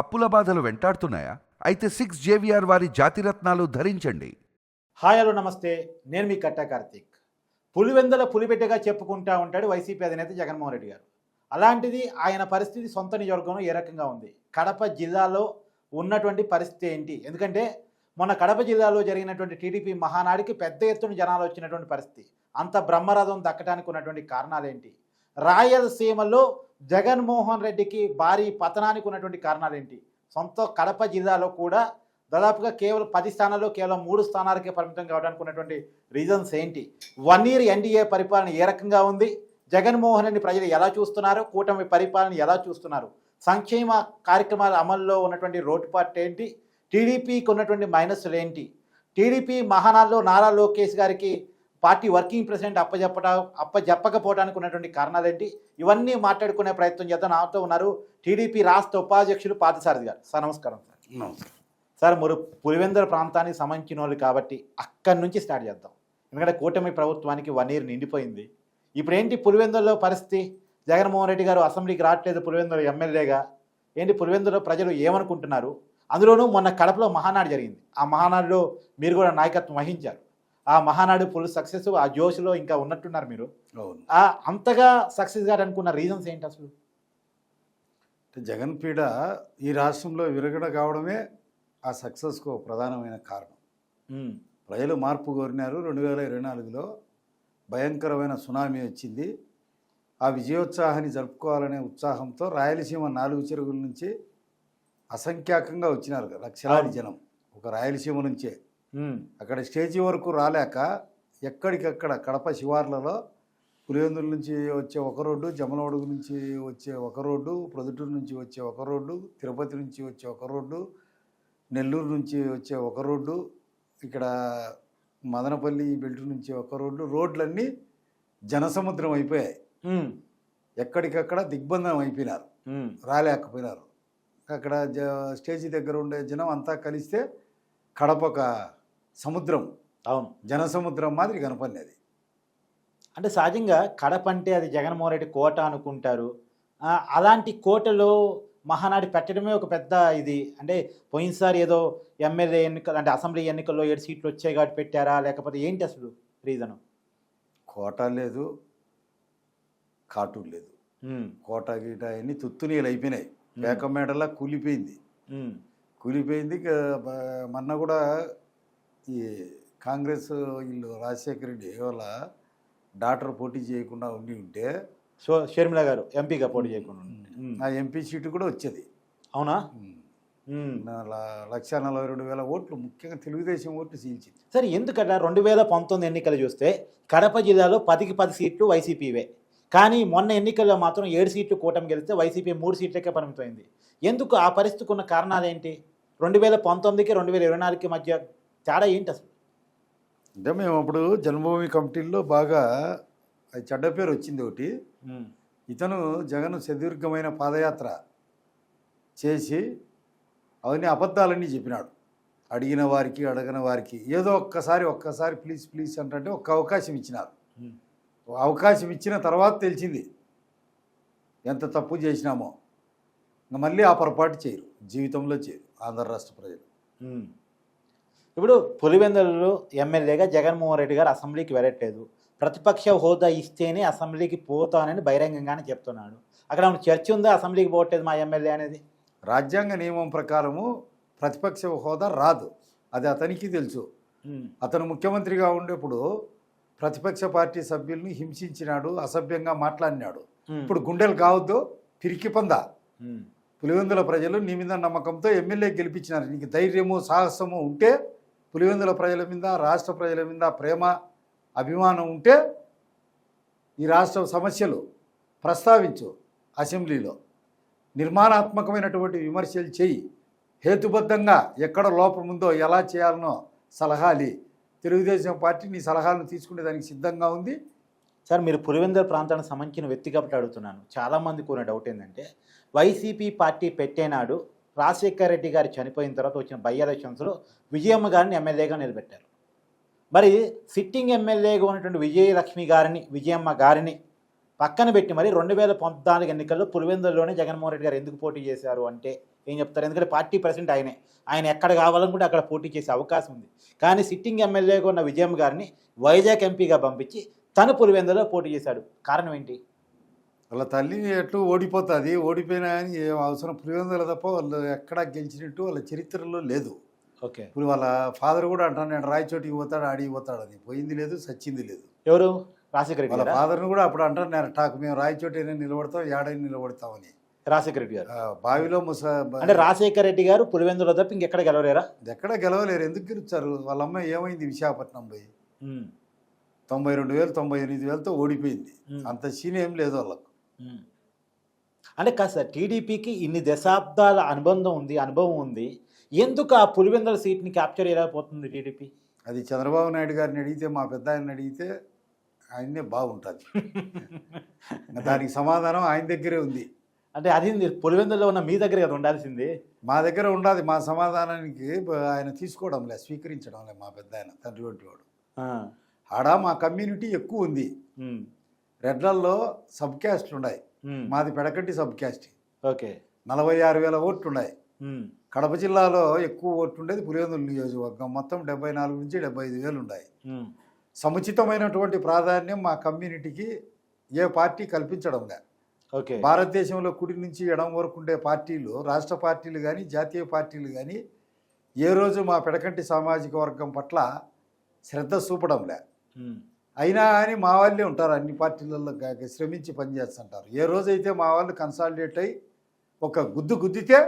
అప్పుల బాధలు వెంటాడుతున్నాయా? అయితే సిక్స్ జేవిఆర్ వారి జాతిరత్నాలు ధరించండి. హాయ్ హలో నమస్తే. నేను మీ కట్టా కార్తీక్. పులివెందల పులిబిడ్డగా చెప్పుకుంటా ఉంటాడు వైసీపీ అధినేత జగన్మోహన్ రెడ్డి గారు. అలాంటిది ఆయన పరిస్థితి సొంత నియోజకవర్గంలో ఏ రకంగా ఉంది? కడప జిల్లాలో ఉన్నటువంటి పరిస్థితి ఏంటి? ఎందుకంటే మొన్న కడప జిల్లాలో జరిగినటువంటి టీడీపీ మహానాడికి పెద్ద ఎత్తున జనాలు వచ్చినటువంటి పరిస్థితి. అంత బ్రహ్మరథం దక్కడానికి ఉన్నటువంటి కారణాలు ఏంటి? రాయలసీమలో జగన్మోహన్ రెడ్డికి భారీ పతనానికి ఉన్నటువంటి కారణాలు ఏంటి సొంత కడప జిల్లాలో కూడా దాదాపుగా కేవలం పది స్థానాల్లో కేవలం మూడు స్థానాలకే పరిమితం కావడానికి ఉన్నటువంటి రీజన్స్ ఏంటి? వన్ ఇయర్ ఎన్డీఏ పరిపాలన ఏ రకంగా ఉంది? జగన్మోహన్ రెడ్డి ప్రజలు ఎలా చూస్తున్నారు? కూటమి పరిపాలన ఎలా చూస్తున్నారు? సంక్షేమ కార్యక్రమాల అమల్లో ఉన్నటువంటి రోడ్డుపాటు ఏంటి? టీడీపీకి ఉన్నటువంటి మైనస్లు ఏంటి? టీడీపీ మహానాల్లో నారా లోకేష్ గారికి పార్టీ వర్కింగ్ ప్రెసిడెంట్ అప్పజెప్పట అప్పజెప్పకపోవడానికి ఉన్నటువంటి కారణాలు ఏంటి ఇవన్నీ మాట్లాడుకునే ప్రయత్నం చేద్దాం. నాతో ఉన్నారు టీడీపీ రాష్ట్ర ఉపాధ్యక్షులు పార్థసారథి గారు. సార్ నమస్కారం సార్. సార్ మీరు పులివెందుల ప్రాంతానికి సంబంధించిన వాళ్ళు కాబట్టి అక్కడి నుంచి స్టార్ట్ చేద్దాం. ఎందుకంటే కూటమి ప్రభుత్వానికి వన్ ఇయర్ నిండిపోయింది. ఇప్పుడు ఏంటి పులివెందులలో పరిస్థితి? జగన్మోహన్ రెడ్డి గారు అసెంబ్లీకి రావట్లేదు పులివెందుల ఎమ్మెల్యేగా. ఏంటి పులివెందులో ప్రజలు ఏమనుకుంటున్నారు? అందులోనూ మొన్న కడపలో మహానాడు జరిగింది. ఆ మహానాడులో మీరు కూడా నాయకత్వం వహించారు. ఆ మహానాడు ఫుల్ సక్సెస్ ఆ జోష్లో ఇంకా ఉన్నట్టున్నారు మీరు. ఆ అంతగా సక్సెస్ గారు అనుకున్న రీజన్స్ ఏంటి అసలు? జగన్ పీడ ఈ రాష్ట్రంలో విరగడ కావడమే ఆ సక్సెస్కు ప్రధానమైన కారణం. ప్రజలు మార్పు కోరినారు. రెండు వేల ఇరవై నాలుగులో భయంకరమైన సునామీ వచ్చింది. ఆ విజయోత్సాహాన్ని జరుపుకోవాలనే ఉత్సాహంతో రాయలసీమ నాలుగు చెరువుల నుంచి అసంఖ్యాకంగా వచ్చినారు లక్షలాది జనం. ఒక రాయలసీమ నుంచే. అక్కడ స్టేజీ వరకు రాలేక ఎక్కడికక్కడ కడప శివార్లలో పులివెందుల నుంచి వచ్చే ఒక రోడ్డు జమలమడుగు నుంచి వచ్చే ఒక రోడ్డు ప్రొద్దుటూరు నుంచి వచ్చే ఒక రోడ్డు తిరుపతి నుంచి వచ్చే ఒక రోడ్డు నెల్లూరు నుంచి వచ్చే ఒక రోడ్డు ఇక్కడ మదనపల్లి బెల్ట్ నుంచి ఒక రోడ్డు రోడ్లన్నీ జనసముద్రం అయిపోయాయి. ఎక్కడికక్కడ దిగ్బంధనం అయిపోయినారు. రాలేకపోయినారు. అక్కడ జ స్టేజీ దగ్గర ఉండే జనం అంతా కలిస్తే కడప ఒక సముద్రం అవును జనసముద్రం మాదిరి కనపడినది. అంటే సహజంగా కడప అంటే అది జగన్మోహన్ రెడ్డి కోట అనుకుంటారు. అలాంటి కోటలో మహానాడు పెట్టడమే ఒక పెద్ద ఇది. అంటే పోయినసారి ఏదో ఎమ్మెల్యే ఎన్నికలు అంటే అసెంబ్లీ ఎన్నికల్లో ఏడు సీట్లు వచ్చాయి కాబట్టి పెట్టారా? లేకపోతే ఏంటి అసలు రీజను? కోట లేదు కాటు లేదు. కోట గీట అన్ని తుత్తునీళ్ళు అయిపోయినాయి. పేక మేడలా కూలిపోయింది. కూలిపోయింది. మొన్న కూడా ఈ కాంగ్రెస్ వీళ్ళు రాజశేఖర రెడ్డి వాళ్ళ డాక్టర్ పోటీ చేయకుండా ఉండి ఉంటే సో షర్మిల గారు ఎంపీగా పోటీ చేయకుండా. ఆ ఎంపీ సీటు కూడా వచ్చేది. అవునా? లక్ష నలభై రెండు వేల ఓట్లు ముఖ్యంగా తెలుగుదేశం ఓట్లు సీల్చింది. సరే ఎందుకట రెండు వేల పంతొమ్మిది ఎన్నికలు చూస్తే కడప జిల్లాలో పదికి పది సీట్లు వైసీపీవే. కానీ మొన్న ఎన్నికల్లో మాత్రం ఏడు సీట్లు కూటమి గెలిస్తే వైసీపీ మూడు సీట్లకే పరిమితమైంది. ఎందుకు ఆ పరిస్థితికి ఉన్న కారణాలు ఏంటి? రెండు వేల పంతొమ్మిదికి రెండు వేల ఇరవై నాలుగుకి మధ్య తేడా ఏంటి అసలు? అంటే మేము అప్పుడు జన్మభూమి కమిటీల్లో బాగా అది చెడ్డ పేరు వచ్చింది ఒకటి. ఇతను జగన్ సుదీర్ఘమైన పాదయాత్ర చేసి అవన్నీ అబద్ధాలన్నీ చెప్పినాడు. అడిగిన వారికి అడగని వారికి ఏదో ఒక్కసారి ఒక్కసారి ప్లీజ్ ప్లీజ్ అంటే ఒక్క అవకాశం ఇచ్చినారు. అవకాశం ఇచ్చిన తర్వాత తెలిసింది ఎంత తప్పు చేసినామో. ఇంకా మళ్ళీ ఆ పొరపాటు చేయరు జీవితంలో చేయరు. ఆంధ్ర రాష్ట్ర ప్రజలు. ఇప్పుడు పులివెందులలో ఎమ్మెల్యేగా జగన్మోహన్ రెడ్డి గారు అసెంబ్లీకి వెళ్ళట్లేదు. ప్రతిపక్ష హోదా ఇస్తేనే అసెంబ్లీకి పోతానని బహిరంగంగానే చెప్తున్నాడు. అక్కడ ఏమైనా చర్చ ఉందా? అసెంబ్లీకి పోవట్లేదు మా ఎమ్మెల్యే అనేది. రాజ్యాంగ నియమం ప్రకారము ప్రతిపక్ష హోదా రాదు. అది అతనికి తెలుసు. అతను ముఖ్యమంత్రిగా ఉండేప్పుడు ప్రతిపక్ష పార్టీ సభ్యుల్ని హింసించినాడు అసభ్యంగా మాట్లాడినాడు. ఇప్పుడు గుండెలు కావద్దు పిరికి పందా. పులివెందుల ప్రజలు నీ మీద నమ్మకంతో ఎమ్మెల్యే గెలిపించినారు. నీకు ధైర్యము సాహసము ఉంటే పులివెందుల ప్రజల మీద రాష్ట్ర ప్రజల మీద ప్రేమ అభిమానం ఉంటే ఈ రాష్ట్ర సమస్యలు ప్రస్తావించు అసెంబ్లీలో. నిర్మాణాత్మకమైనటువంటి విమర్శలు చేయి. హేతుబద్ధంగా ఎక్కడ లోపం ఉందో ఎలా చేయాలనో సలహాలి తెలుగుదేశం పార్టీ నీ సలహాలను తీసుకునే దానికి సిద్ధంగా ఉంది. సార్ మీరు పులివెందుల ప్రాంతానికి సంబంధించిన వ్యక్తి కాబట్టి అడుగుతున్నాను. చాలామంది కొనే డౌట్ ఏంటంటే వైసీపీ పార్టీ పెట్టేనాడు రాజశేఖర్ రెడ్డి గారు చనిపోయిన తర్వాత వచ్చిన బై ఎలక్షన్స్లో విజయమ్మ గారిని ఎమ్మెల్యేగా నిలబెట్టారు. మరి సిట్టింగ్ ఎమ్మెల్యేగా ఉన్నటువంటి విజయలక్ష్మి గారిని విజయమ్మ గారిని పక్కన పెట్టి మరి రెండు వేల పంతొమ్మిది ఎన్నికల్లో పులివెందుల్లోనే జగన్మోహన్ రెడ్డి గారు ఎందుకు పోటీ చేశారు అంటే ఏం చెప్తారు? ఎందుకంటే పార్టీ ప్రెసిడెంట్ ఆయనే. ఆయన ఎక్కడ కావాలనుకుంటే అక్కడ పోటీ చేసే అవకాశం ఉంది. కానీ సిట్టింగ్ ఎమ్మెల్యేగా ఉన్న విజయమ్మ గారిని వైజాగ్ ఎంపీగా పంపించి తను పులివెందులో పోటీ చేశాడు. కారణం ఏంటి? వాళ్ళ తల్లి ఎట్లు ఓడిపోతుంది? ఓడిపోయినా కానీ ఏం అవసరం? పులివెందుల తప్ప వాళ్ళు ఎక్కడా గెలిచినట్టు వాళ్ళ చరిత్రలో లేదు. ఓకే. ఇప్పుడు వాళ్ళ ఫాదర్ కూడా అంటాను నేను రాయచోటికి పోతాడు ఆడికి పోతాడు అని. పోయింది లేదు సచ్చింది లేదు. ఎవరు? రాజశేఖర రెడ్డి వాళ్ళ గారా? ఫాదర్ని కూడా అప్పుడు అంటారు నేను టాకు మేము రాయచోటి నిలబడతాం ఏడైనా నిలబడతామని రాజశేఖర రెడ్డి గారు. ఆ, బావిలో ముస అంటే రాజశేఖర రెడ్డి గారు పులివెందులో తప్ప ఇంకెక్కడ గెలవలేరా? ఎక్కడ గెలవలేరు. ఎందుకు గెలుస్తారు? వాళ్ళ అమ్మాయి ఏమైంది విశాఖపట్నం పోయి? ఉమ్, తొంభై రెండు వేలు తొంభై ఎనిమిది వేలతో ఓడిపోయింది. ఉమ్. అంత సీన్ ఏం లేదు వాళ్ళకు. అంటే కాస్త టీడీపీకి ఇన్ని దశాబ్దాల అనుబంధం ఉంది అనుభవం ఉంది. ఎందుకు ఆ పులివెందుల సీట్ని క్యాప్చర్ చేయలేకపోతుంది టీడీపీ? అది చంద్రబాబు నాయుడు గారిని అడిగితే మా పెద్ద ఆయన్ని అడిగితే ఆయన్నే బాగుంటుంది. దానికి సమాధానం ఆయన దగ్గరే ఉంది. అంటే అది పులివెందులో ఉన్న మీ దగ్గర కదా ఉండాల్సింది? మా దగ్గర ఉండాలి. మా సమాధానానికి ఆయన తీసుకోవడంలే స్వీకరించడంలే మా పెద్ద ఆయన తండ్రి వంటి వాడు. ఆ, ఆడ మా కమ్యూనిటీ ఎక్కువ ఉంది. రెడ్లల్లో సబ్ క్యాస్ట్ ఉన్నాయి మాది పెడకట్టి సబ్ క్యాస్ట్ ఓకే. నలభై ఆరు వేల ఓట్లు ఉన్నాయి కడప జిల్లాలో ఎక్కువ ఓట్లు ఉండేది పులివెందుల నియోజకవర్గం. మొత్తం డెబ్బై నాలుగు నుంచి డెబ్బై ఐదు వేలు ఉన్నాయి సముచితమైనటువంటి ప్రాధాన్యం మా కమ్యూనిటీకి ఏ పార్టీ కల్పించడం లే. ఓకే. భారతదేశంలో కుడి నుంచి ఎడం వరకు ఉండే పార్టీలు రాష్ట్ర పార్టీలు కానీ జాతీయ పార్టీలు కానీ ఏ రోజు మా పెడకంటి సామాజిక వర్గం పట్ల శ్రద్ధ చూపడంలే అయినా కానీ మా వాళ్ళే ఉంటారు. అన్ని పార్టీలలో శ్రమించి పనిచేస్తుంటారు ఏ రోజైతే మా వాళ్ళు కన్సాలిడేట్ అయ్యి ఒక గుద్దు గుద్దితే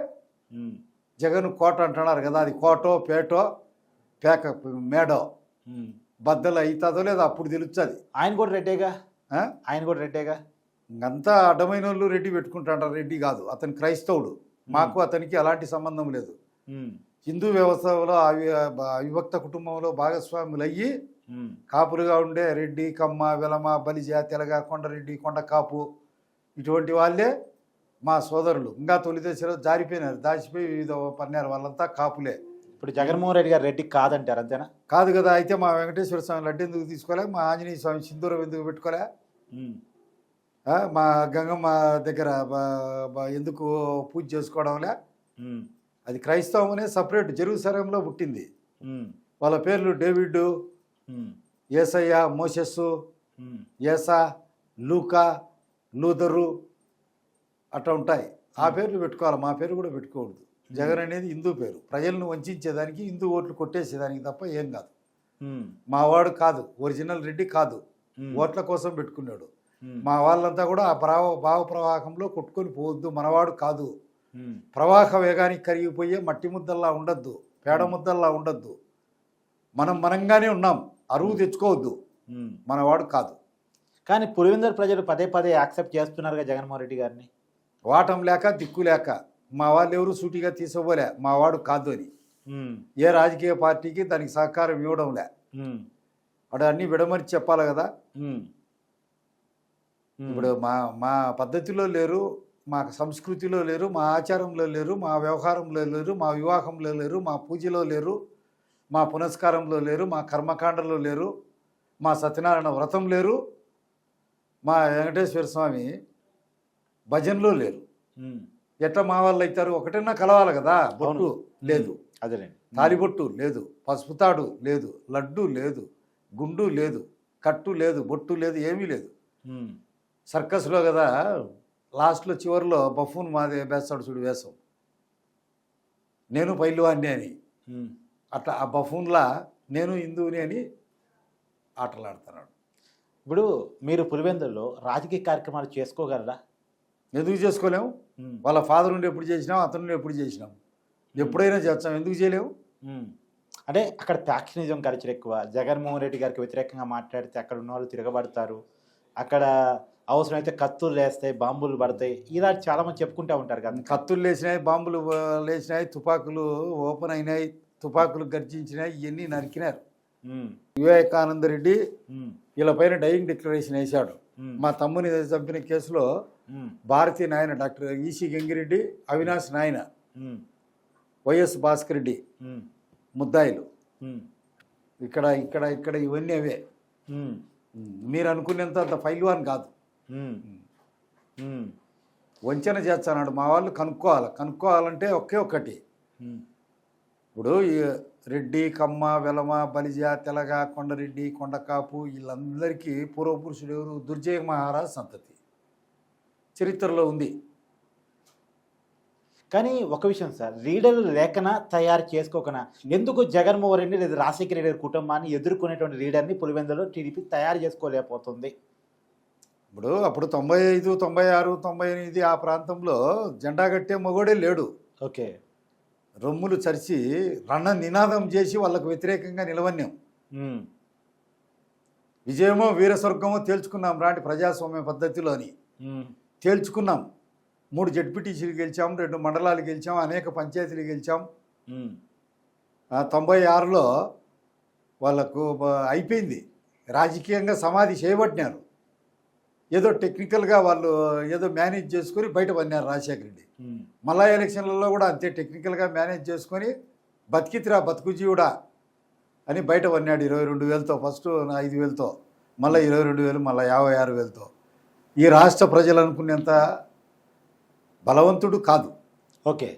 జగన్ కోట అంటున్నారు కదా అది కోటో పేటో పేక మేడో. బద్దలు అవుతుందో లేదో అప్పుడు తెలుస్తుంది. ఆయన కూడా రెడ్డేగా? ఆయన కూడా రెడ్డేగా? ఇంకంతా అడ్డమైన వాళ్ళు రెడ్డి పెట్టుకుంటాంటారు. రెడ్డి కాదు అతను క్రైస్తవుడు. మాకు అతనికి ఎలాంటి సంబంధం లేదు. హిందూ వ్యవస్థలో అవి అవిభక్త కుటుంబంలో భాగస్వాములు అయ్యి కాపులుగా ఉండే రెడ్డి కమ్మ వెలమ బలిజ తెలగ కొండరెడ్డి కొండ కాపు ఇటువంటి వాళ్ళే మా సోదరులు. ఇంకా తొలి దశలో జారిపోయినారు. దాచిపోయి వివిధ పన్నారు వాళ్ళంతా కాపులే. ఇప్పుడు జగన్మోహన్ రెడ్డి గారు రెడ్డి కాదంటారు అంతేనా? కాదు కదా. అయితే మా వెంకటేశ్వర స్వామి లడ్డు ఎందుకు తీసుకోలే? మా ఆంజనేయ స్వామి సింధూరం ఎందుకు పెట్టుకోలే? మా గంగమ్మ దగ్గర ఎందుకు పూజ చేసుకోవడంలే? అది క్రైస్తవం అనే సపరేట్. జెరూసలంలో పుట్టింది. వాళ్ళ పేర్లు డేవిడ్ ఏసయ్య మోసెస్సు ఏసా లూకా లూదరు అట్లా ఉంటాయి. ఆ పేర్లు పెట్టుకోవాలి. మా పేరు కూడా పెట్టుకోకూడదు. జగన్ అనేది హిందూ పేరు. ప్రజలను వంచేదానికి హిందూ ఓట్లు కొట్టేసేదానికి తప్ప ఏం కాదు. మా వాడు కాదు. ఒరిజినల్ రెడ్డి కాదు. ఓట్ల కోసం పెట్టుకున్నాడు. మా వాళ్ళంతా కూడా ఆ భావ భావ ప్రవాహంలో కొట్టుకొని పోవద్దు. మనవాడు కాదు. ప్రవాహ వేగానికి కరిగిపోయే మట్టి ముద్దల్లా ఉండద్దు. పేడ ముద్దల్లా ఉండద్దు. మనం మనంగానే ఉన్నాం. అరువు తెచ్చుకోవద్దు. మనవాడు కాదు. కానీ పులివెందుల ప్రజలు పదే పదే యాక్సెప్ట్ చేస్తున్నారుగా జగన్మోహన్ రెడ్డి గారిని. వాటం లేక దిక్కు లేక మా వాళ్ళు ఎవరు సూటిగా తీసుకోలే మా వాడు కాదు అని. ఏ రాజకీయ పార్టీకి దానికి సహకారం ఇవ్వడంలే అటు అన్నీ విడమరిచి చెప్పాలి కదా. ఇప్పుడు మా మా పద్ధతిలో లేరు మా సంస్కృతిలో లేరు మా ఆచారంలో లేరు మా వ్యవహారంలో లేరు మా వివాహంలో లేరు మా పూజలో లేరు మా పునస్కారంలో లేరు మా కర్మకాండలో లేరు మా సత్యనారాయణ వ్రతం లేరు మా వెంకటేశ్వర స్వామి భజనలో లేరు. ఎట్లా మా వాళ్ళు అవుతారు? ఒకటన్నా కలవాలి కదా బొట్టు లేదు. అదేలేండి తాలిబొట్టు లేదు పసుపు తాడు లేదు లడ్డు లేదు గుండు లేదు కట్టు లేదు బొట్టు లేదు ఏమీ లేదు. సర్కస్లో కదా లాస్ట్లో చివరిలో బఫూన్ మాదే వేస్తాడు చూడు వేషం నేను పైల్వాన్ని అని. అట్లా ఆ బఫూన్లా నేను హిందువుని అని ఆటలాడుతున్నాడు. ఇప్పుడు మీరు పులివెందుల్లో రాజకీయ కార్యక్రమాలు చేసుకోగలరా? ఎందుకు చేసుకోలేము? వాళ్ళ ఫాదర్ నుండి ఎప్పుడు చేసినాం అతను ఎప్పుడు చేసినాం? ఎప్పుడైనా చేస్తాం ఎందుకు చేయలేము. అంటే అక్కడ ప్యాక్షనిజం కల్చర్ ఎక్కువ. జగన్మోహన్ రెడ్డి గారికి వ్యతిరేకంగా మాట్లాడితే అక్కడ ఉన్న వాళ్ళు తిరగబడతారు. అక్కడ అవసరమైతే కత్తులు లేస్తాయి బాంబులు పడతాయి. ఇలా చాలా మంది చెప్పుకుంటూ ఉంటారు కదా. కత్తులు లేచినాయి బాంబులు లేచినాయి తుపాకులు ఓపెన్ అయినాయి. తుపాకులు గర్జించినాయి ఇవన్నీ నరికినారు. వివేకానంద రెడ్డి వీళ్ళ పైన డైయింగ్ డిక్లరేషన్ వేశాడు. మా తమ్ముని చంపిన కేసులో భారతీయ నాయన డాక్టర్ ఈసి గంగిరెడ్డి అవినాష్ నాయన వైఎస్ భాస్కర్ రెడ్డి ముద్దాయిలు. ఇక్కడ ఇక్కడ ఇక్కడ ఇవన్నీ అవే. మీరు అనుకునేంత అంత ఫైల్వాన్ కాదు. వంచన చేస్తాడు మా వాళ్ళు కనుక్కోవాలి. కనుక్కోవాలంటే ఒకే ఒక్కటి. ఇప్పుడు రెడ్డి కమ్మ వెలమ బలిజ తెలగ కొండరెడ్డి కొండకాపు వీళ్ళందరికీ పూర్వపురుషుడు ఎవరు? దుర్జయ మహారాజ్ సంతతి. చరిత్రలో ఉంది. కానీ ఒక విషయం సార్ లీడర్లు లేకనా తయారు చేసుకోకనా? ఎందుకు జగన్మోహన్ రెడ్డి లేదా రాజశేఖర రెడ్డి కుటుంబాన్ని ఎదుర్కొనేటువంటి లీడర్ని పులివెందులో టీడీపీ తయారు చేసుకోలేకపోతుంది? ఇప్పుడు అప్పుడు తొంభై ఐదు తొంభై ఆరు తొంభై ఎనిమిది ఆ ప్రాంతంలో జెండా కట్టే మగోడే లేడు. ఓకే. రొమ్ములు చరిచి రణ నినాదం చేసి వాళ్ళకు వ్యతిరేకంగా నిలవన్యాం ఉమ్. విజయమో వీరస్వర్గమో తేల్చుకున్నాం రాంటి ప్రజాస్వామ్య పద్ధతిలో అని. తేల్చుకున్నాం. మూడు జడ్పీటీసీలు గెలిచాం రెండు మండలాలు గెలిచాం అనేక పంచాయతీలు గెలిచాం. తొంభై ఆరులో వాళ్ళకు అయిపోయింది. రాజకీయంగా సమాధి చేయబట్టినారు. ఏదో టెక్నికల్గా వాళ్ళు ఏదో మేనేజ్ చేసుకొని బయట పడినారు రాజశేఖర రెడ్డి. ఉమ్. మళ్ళా ఎలక్షన్లలో కూడా అంతే టెక్నికల్గా మేనేజ్ చేసుకొని బతికితిరా బతుకు జీవుడా అని బయట పడినాడు ఇరవై రెండు వేలతో ఫస్ట్ ఐదు వేలతో మళ్ళీ ఇరవై రెండు వేలు మళ్ళీ యాభై ఆరు వేలతో. ఈ రాష్ట్ర ప్రజలు అనుకునేంత బలవంతుడు కాదు. ఓకే.